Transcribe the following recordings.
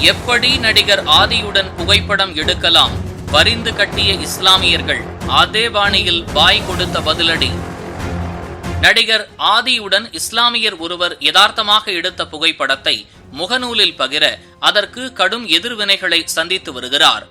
எப்படி நடிகர் ஆதியுடன் புகைப்படம் எடுக்கலாம்? பரிந்து கட்டிய இஸ்லாமியர்கள் அதே பாணியில் பாய் கொடுத்த பதிலடி. நடிகர் ஆதியுடன் இஸ்லாமியர் ஒருவர் யதார்த்தமாக எடுத்த புகைப்படத்தை முகநூலில் பகிர அதற்கு கடும் எதிர்வினைகளை சந்தித்து வருகிறார்.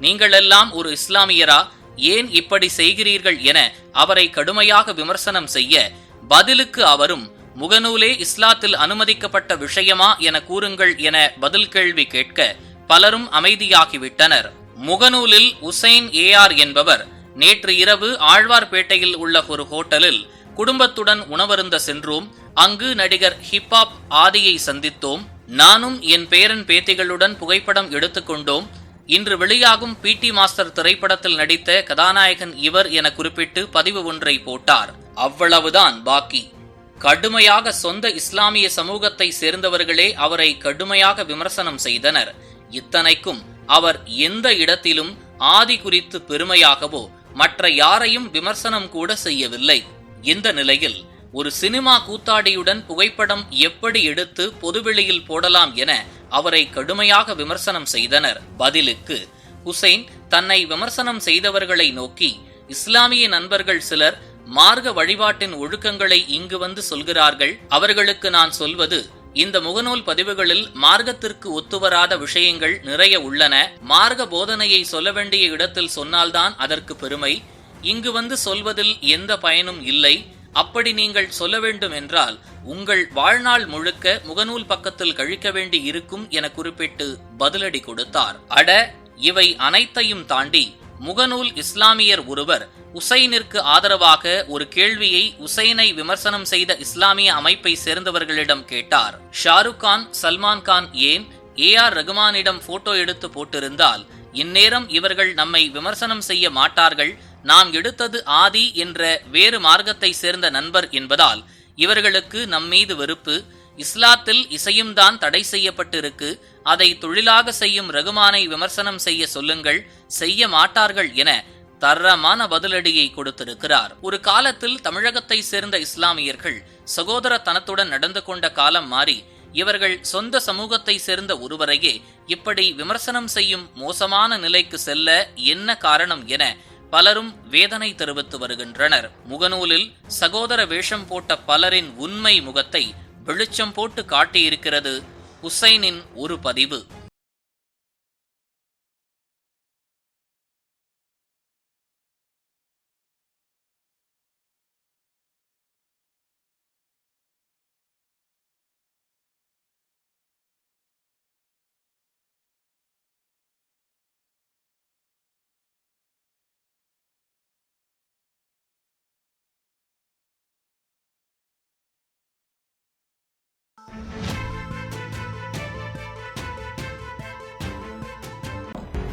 நீங்கள் எல்லாம் ஒரு இஸ்லாமியரா? ஏன் இப்படி செய்கிறீர்கள் என அவரை கடுமையாக விமர்சனம் செய்ய பதிலுக்கு அவரும் முகநூலே இஸ்லாத்தில் அனுமதிக்கப்பட்ட விஷயமா என கூறுங்கள் என பதில் கேள்வி கேட்க பலரும் அமைதியாகிவிட்டனர். முகநூலில் உசைன் ஏஆர் என்பவர் நேற்று இரவு ஆழ்வார்பேட்டையில் உள்ள ஒரு ஹோட்டலில் குடும்பத்துடன் உணவருந்த சென்றோம். அங்கு நடிகர் ஹிப்ஹாப் ஆதியை சந்தித்தோம். நானும் என் பேரன் பேத்திகளுடன் புகைப்படம் எடுத்துக்கொண்டோம் இன்று வெளியாகும் பிடி மாஸ்டர் திரைப்படத்தில் நடித்த கதாநாயகன் இவர் என குறிப்பிட்டு பதிவு ஒன்றை போட்டார். அவ்வளவுதான் பாக்கி. கடுமையாக சொந்த இஸ்லாமிய சமூகத்தை சேர்ந்தவர்களே அவரை கடுமையாக விமர்சனம் செய்தனர். இத்தனைக்கும் அவர் எந்த இடத்திலும் ஆதி குறித்து பெருமையாகவோ மற்ற யாரையும் விமர்சனம் கூட செய்யவில்லை. இந்த நிலையில் ஒரு சினிமா கூத்தாடியுடன் புகைப்படம் எப்படி எடுத்து பொதுவெளியில் போடலாம் என அவரை கடுமையாக விமர்சனம் செய்தனர். பதிலுக்கு ஹுசைன் தன்னை விமர்சனம் செய்தவர்களை நோக்கி இஸ்லாமிய நண்பர்கள் சிலர் மார்க்க வழிபாட்டின் ஒழுக்கங்களை இங்கு வந்து சொல்கிறார்கள். அவர்களுக்கு நான் சொல்வது இந்த முகநூல் பதிவுகளில் மார்க்கத்திற்கு ஒத்துவராத விஷயங்கள் நிறைய உள்ளன. மார்க்க போதனையை சொல்ல வேண்டிய இடத்தில் சொன்னால்தான் அதற்கு பெருமை. இங்கு வந்து சொல்வதில் எந்த பயனும் இல்லை. அப்படி நீங்கள் சொல்ல வேண்டும் என்றால் உங்கள் வாழ்நாள் முழுக்க முகநூல் பக்கத்தில் கழிக்க வேண்டி இருக்கும் என குறிப்பிட்டு பதிலடி கொடுத்தார். அட இவை அனைத்தையும் தாண்டி முகநூல் இஸ்லாமியர் ஒருவர் உசைனிற்கு ஆதரவாக ஒரு கேள்வியை உசைனை விமர்சனம் செய்த இஸ்லாமிய அமைப்பை சேர்ந்தவர்களிடம் கேட்டார். ஷாருக் கான் சல்மான் கான் ஏன் ஏ ஆர் ரகுமானிடம் போட்டோ எடுத்து போட்டிருந்தால் இந்நேரம் இவர்கள் நம்மை விமர்சனம் செய்ய மாட்டார்கள் நாம் எடுத்தது ஆதி என்ற வேறு மார்க்கத்தை சேர்ந்த நண்பர் என்பதால் இவர்களுக்கு நம்மீது வெறுப்பு இஸ்லாத்தில் இசையும் தான் தடை செய்யப்பட்டிருக்கு. அதை தொழிலாக செய்யும் ரகுமானை விமர்சனம் செய்ய சொல்லுங்கள் செய்ய மாட்டார்கள் என தரமான பதிலடியை கொடுத்திருக்கிறார். ஒரு காலத்தில் தமிழகத்தை சேர்ந்த இஸ்லாமியர்கள் சகோதரத்தனத்துடன் நடந்து கொண்ட காலம் மாறி இவர்கள் சொந்த சமூகத்தை சேர்ந்த ஒருவரையே இப்படி விமர்சனம் செய்யும் மோசமான நிலைக்கு செல்ல என்ன காரணம் என பலரும் வேதனை தெரிவித்து வருகின்றனர். முகநூலில் சகோதர வேஷம் போட்ட பலரின் உண்மை முகத்தை வெளிச்சம் போட்டு காட்டியிருக்கிறது ஹுசைனின் ஒரு பதிவு.